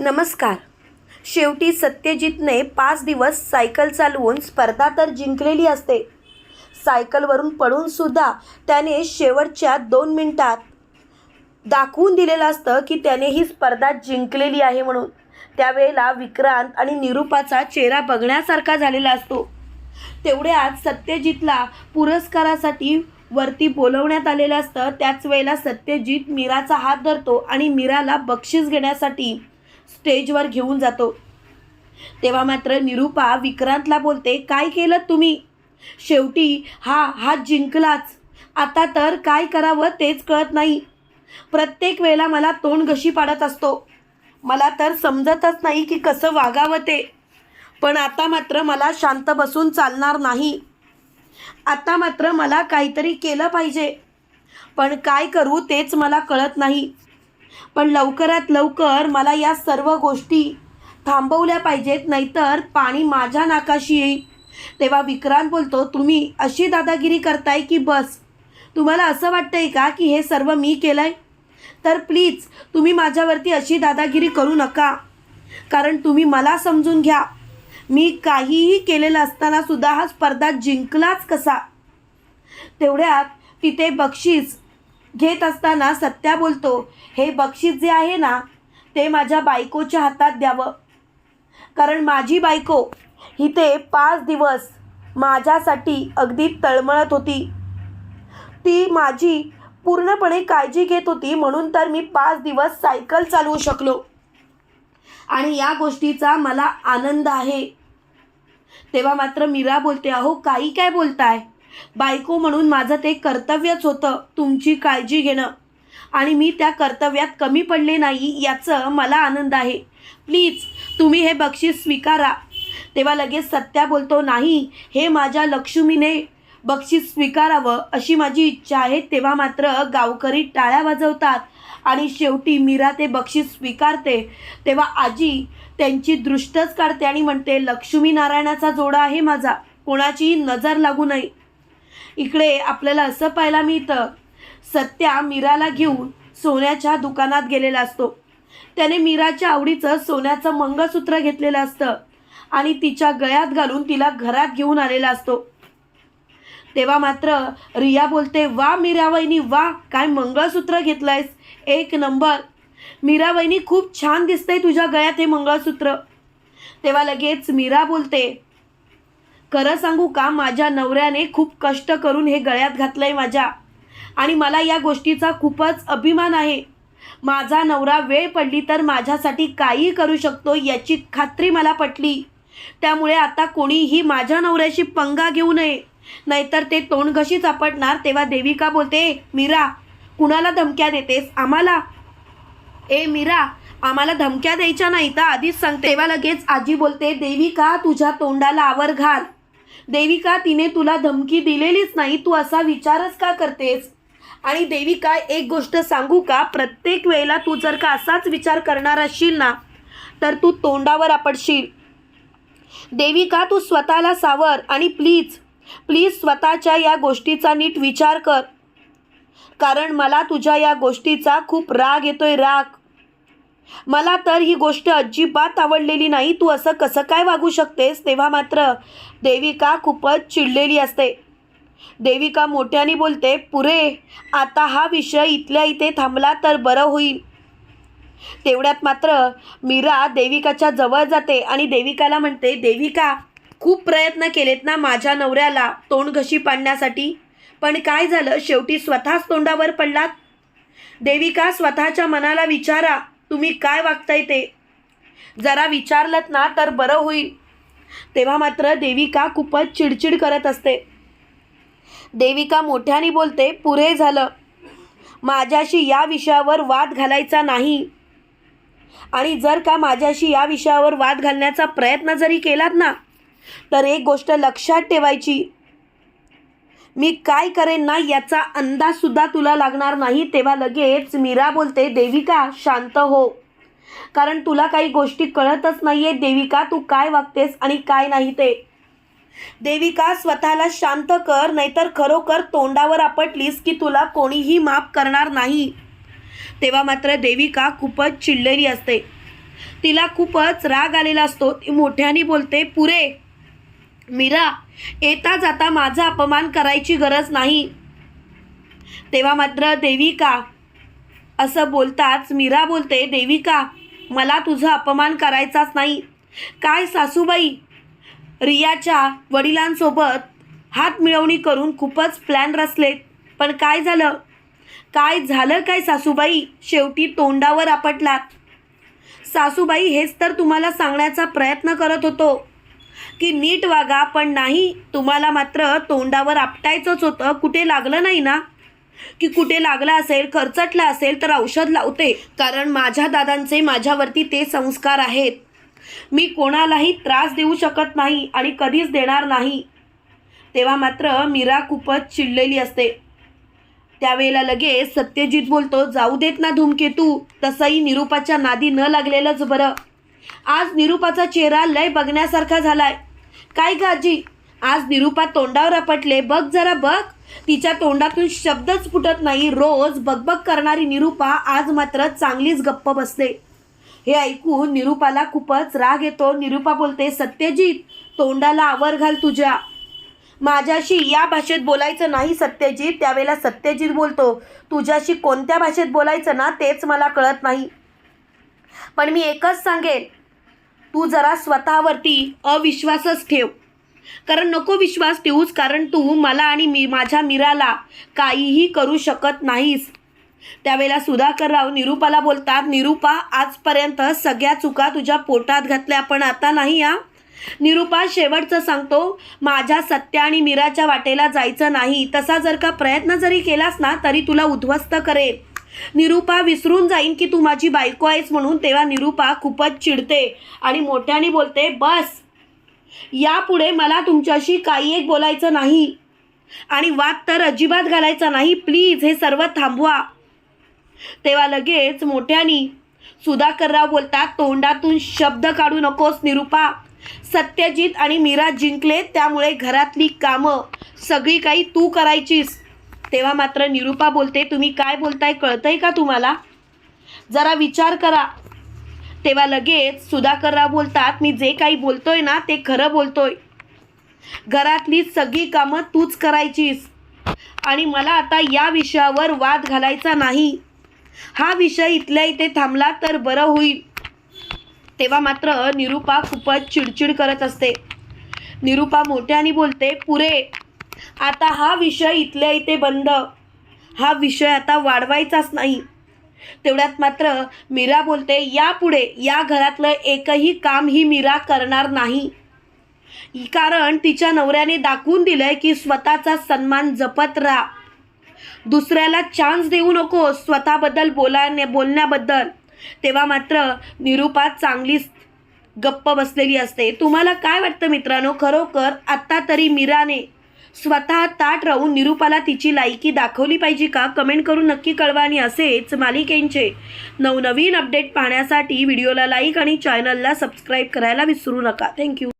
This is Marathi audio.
नमस्कार. शेवटी सत्यजितने पाच दिवस सायकल चालवून स्पर्धा तर जिंकलेली असते. सायकलवरून पडूनसुद्धा त्याने शेवटच्या दोन मिनटात दाखवून दिलेलं असतं की त्याने ही स्पर्धा जिंकलेली आहे म्हणून. त्यावेळेला विक्रांत आणि निरूपाचा चेहरा बघण्यासारखा झालेला असतो. तेवढ्यात सत्यजितला पुरस्कारासाठी वरती बोलवण्यात आलेलं असतं. त्याच वेळेला सत्यजित मीराचा हात धरतो आणि मीराला बक्षीस घेण्यासाठी स्टेजवर घेऊन जातो. तेव्हा मात्र निरूपा विक्रांतला बोलते काय केलं तुम्ही? शेवटी हा हा जिंकलाच. आता तर काय करावं तेच कळत नाही. प्रत्येक वेळेला मला तोंड घशी पाडत असतो. मला तर समजतच नाही की कसं वागावं ते. पण आता मात्र मला शांत बसून चालणार नाही. आता मात्र मला काहीतरी केलं पाहिजे. पण काय करू तेच मला कळत नाही. पण लवकरात लवकर मला या सर्व गोष्टी थांबवल्या पाहिजेत नाहीतर पाणी माझ्या नाकाशी येईल. तेव्हा विक्रांत बोलतो तुम्ही अशी दादागिरी करताय की बस? तुम्हाला असं वाटतंय का की हे सर्व मी केलं आहे तर प्लीज तुम्ही माझ्यावरती अशी दादागिरी करू नका. कारण तुम्ही मला समजून घ्या. मी काहीही केलेलं असताना सुद्धा हा स्पर्धा जिंकलाच कसा? तेवढ्यात तिथे बक्षीस घेत असताना सत्या बोलतो हे बक्षीस जे आहे ना ते माझ्या बायकोच्या हातात द्यावं. कारण माझी बायको इथे पाच दिवस माझ्यासाठी अगदी तळमळत होती. ती माझी पूर्णपणे काळजी घेत होती म्हणून तर मी पाच दिवस सायकल चालवू शकलो. आणि या गोष्टीचा मला आनंद आहे. तेव्हा मात्र मीरा बोलते अहो काही काय बोलताय? बायको म्हणून माझं ते कर्तव्यच होतं तुमची काळजी घेणं. आणि मी त्या कर्तव्यात कमी पडले नाही याचं मला आनंद आहे. प्लीज तुम्ही हे बक्षीस स्वीकारा. तेव्हा लगेच सत्या बोलतो नाही हे माझ्या लक्ष्मीने बक्षीस स्वीकारावं अशी माझी इच्छा आहे. तेव्हा मात्र गावकरी टाळ्या वाजवतात आणि शेवटी मीरा ते बक्षीस स्वीकारते. तेव्हा आजी त्यांची दृष्टच काढते आणि म्हणते लक्ष्मी नारायणाचा जोडा आहे माझा. कोणाची नजर लागू नये. इकडे आपल्याला असं पाहायला मिळतं. सत्या मीराला घेऊन सोन्याच्या दुकानात गेलेला असतो. त्याने मीराच्या आवडीचं सोन्याचं मंगळसूत्र घेतलेलं असतं आणि तिच्या गळ्यात घालून तिला घरात घेऊन आलेला असतो. तेव्हा मात्र रिया बोलते वा मीरा वहिनी वा काय मंगळसूत्र घेतलंयस? एक नंबर. मीरा वहिनी खूप छान दिसतंय तुझ्या गळ्यात हे मंगळसूत्र. तेव्हा लगेच मीरा बोलते खरं सांगू का माझ्या नवऱ्याने खूप कष्ट करून हे गळ्यात घातलंय माझ्या. आणि मला या गोष्टीचा खूपच अभिमान आहे. माझा नवरा वेळ पडली तर माझ्यासाठी काही करू शकतो याची खात्री मला पटली. त्यामुळे आता कोणीही माझ्या नवऱ्याशी पंगा घेऊ नये. नाहीतर ते तोंडघशी चापटणार तेव्हा देविका बोलते मीरा कुणाला धमक्या देतेस? आम्हाला. ए मीरा आम्हाला धमक्या द्यायच्या नाही तर आधीच सांगते. तेव्हा लगेच आजी बोलते देविका तुझ्या तोंडाला आवर घाल. देविका तिने तुला धमकी दिलेलीच नाही तू असा विचारच का करतेस? आणि देविका एक गोष्ट सांगू का? प्रत्येक वेळेला तू जर का असाच विचार करणार असशील ना तर तू तोंडावर आपडशील देविका तू स्वतःला सावर आणि प्लीज प्लीज स्वतःच्या या गोष्टीचा नीट विचार कर. कारण मला तुझ्या या गोष्टीचा खूप राग येतोय राग. मला तर ही गोष्ट अजिबात आवडलेली नाही. तू असं कसं काय वागू शकतेस? तेव्हा मात्र देविका खूपच चिडलेली असते. देविका मोठ्याने बोलते पुरे आता हा विषय इथल्या इथे थांबला तर बरं होईल. तेवढ्यात मात्र मीरा देविकाच्या जवळ जाते आणि देविकाला म्हणते देविका खूप प्रयत्न केलेत ना माझ्या नवऱ्याला तोंड घशी पाडण्यासाठी. पण काय झालं? शेवटी स्वतःच तोंडावर पडलात. देविका स्वतःच्या मनाला विचारा. तुम्ही काय वागताय ते? जरा विचारलत ना तर बरं होईल. तेव्हा मात्र देविका खूपच चिडचिड करत असते. देविका मोठ्याने बोलते पुरे झालं. माझ्याशी या विषयावर वाद घालायचा नाही. आणि जर का माझ्याशी या विषयावर वाद घालण्याचा प्रयत्न जरी केलात ना तर एक गोष्ट लक्षात ठेवायची. मी काय करेन ना याचा अंदाजसुद्धा तुला लागणार नाही. तेव्हा लगेच मीरा बोलते देविका शांत हो. कारण तुला काही गोष्टी कळतच नाही आहे देविका तू काय वागतेस आणि काय नाही ते? देविका स्वतःला शांत कर नाहीतर खरोखर तोंडावर आपटलीस की तुला कोणीही माफ करणार नाही. तेव्हा मात्र देविका खूपच चिडलेली असते. तिला खूपच राग आलेला असतो. ती मोठ्याने बोलते पुरे मीरा येता जाता माझा अपमान करायची गरज नाही. तेव्हा मात्र देविका असं बोलताच मीरा बोलते देविका मला तुझा अपमान करायचाच नाही. काय सासूबाई? रियाच्या वडिलांसोबत हात मिळवणी करून खूपच प्लॅन रचलेत. पण काय झालं? काय झालं काय सासूबाई? शेवटी तोंडावर आपटलात. सासूबाई हेच तर तुम्हाला सांगण्याचा प्रयत्न करत होतो. की नीट वागा पण नाही तुम्हाला मात्र तोंडावर आपटायचंच होतं. कुठे लागलं नाही ना? की कुठे लागला असेल खर्चटला असेल तर औषध लावते. कारण माझ्या दादांचे माझ्यावरती ते संस्कार आहेत. मी कोणालाही त्रास देऊ शकत नाही आणि कधीच देणार नाही. तेव्हा मात्र मीरा खूपच चिडलेली असते. त्यावेळेला लगेच सत्यजित बोलतो जाऊ देत ना धूमकेतू. तसंही निरूपाच्या नादी न लागलेलंच बरं. आज निरूपाचा चेहरा लय बघण्यासारखा झालाय. काय ग आजी? आज निरूपा तोंडावर आपटले. बघ जरा बघ. तिच्या तोंडातून शब्दच फुटत नाही. रोज बकबक करणारी निरूपा आज मात्र चांगलीच गप्प बसते. हे ऐकून निरूपाला खूपच राग येतो. निरूपा बोलते सत्यजित तोंडाला आवर घाल तुझ्या. माझ्याशी या भाषेत बोलायचं नाही सत्यजित. त्यावेळेला सत्यजित बोलतो. तुझ्याशी कोणत्या भाषेत बोलायचं ना तेच मला कळत नाही. पण मी एकच सांगेन तू जरा स्वतःवरती अविश्वासच ठेव. कारण नको विश्वास ठेवूच कारण तू मला आणि मी माझ्या मीराला काहीही करू शकत नाहीस. त्यावेळेला सुधाकरराव निरूपाला बोलतात निरूपा आजपर्यंत सगळ्या चुका तुझ्या पोटात घातल्या पण आता नाही या निरूपा शेवटचं सांगतो माझ्या सत्य आणि मीराच्या वाटेला जायचं नाही. तसा जर का प्रयत्न जरी केलास ना तरी तुला उद्ध्वस्त करेल निरूपा विसरून जाईन की तू माझी बायको आहेस म्हणून तेव्हा निरूपा खूपच चिडते आणि मोठ्याने बोलते बस यापुढे मला तुमच्याशी काही एक बोलायचं नाही आणि वाद तर अजिबात घालायचा नाही. प्लीज हे सर्व थांबवा. तेव्हा लगेच मोठ्यानी सुधाकरराव बोलतात तोंडातून शब्द काढू नकोस निरूपा. सत्यजित आणि मीरा जिंकले त्यामुळे घरातली कामं सगळी काही तू करायचीस. तेव्हा मात्र निरूपा बोलते तुम्ही काय बोलताय? कळतंय का तुम्हाला? जरा विचार करा. तेव्हा लगेच सुधाकरराव बोलतात मी जे काही बोलतोय ना ते खरं बोलतोय. घरातली सगळी कामं तूच करायचीस. आणि मला आता या विषयावर वाद घालायचा नाही. हा विषय इथल्या इथे थांबला तर बरं होईल. तेव्हा मात्र निरूपा खूपच चिडचिड करत असते. निरूपा मोठ्याने बोलते पुरे आता हा विषय इथल्या इथे बंद. हा विषय आता वाढवायचाच नाही. तेवढ्यात मात्र मीरा बोलते यापुढे या घरातलं एकही काम ही मीरा करणार नाही. कारण तिच्या नवऱ्याने दाखवून दिलंय की स्वतःचा सन्मान जपत राहा. दुसऱ्याला चान्स देऊ नको स्वतःबद्दल बोलाने बोलण्याबद्दल. तेव्हा मात्र निरूपा चांगलीच गप्प बसलेली असते. तुम्हाला काय वाटतं मित्रांनो? खरोखर आत्ता तरी मीराने स्वतः ताट राहून निरूपाला तिची लायकी दाखवली पाहिजे का? कमेंट करून नक्की कळवा आणि असेच मालिकेंचे नवनवीन अपडेट पाहण्यासाठी व्हिडिओला लाईक आणि चॅनलला सबस्क्राईब करायला विसरू नका. थँक्यू